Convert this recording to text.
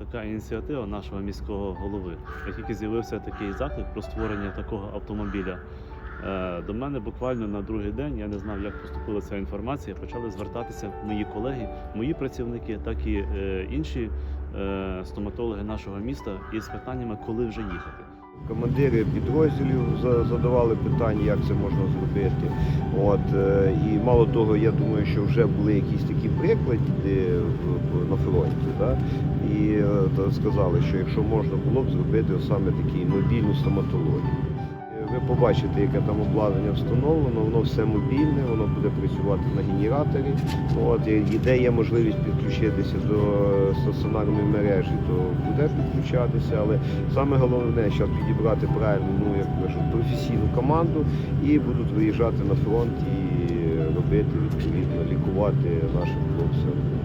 така ініціатива нашого міського голови. Як тільки з'явився такий заклик про створення такого автомобіля, е, до мене буквально на другий день я не знав, як поступила ця інформація. Почали звертатися мої колеги, мої працівники, так і е, інші е, стоматологи нашого міста із питаннями, коли вже їхати. Командири підрозділів задавали питання, як це можна зробити. От, е, і мало того, я думаю, що вже були якісь такі приклади на фронті. Да? І е, сказали, що якщо можна було б зробити саме таку мобільну стоматологію. Е, Ви побачите, яке там обладнання встановлено, воно все мобільне, воно буде працювати на генераторі. От, і де є можливість підключитися до е, стаціонарної мережі, то буде підключатися. Але саме головне зараз підібрати правильну, ну як кажуть, професійну команду і будуть виїжджати на фронт і робити відповідно, лікувати нашим хлопцям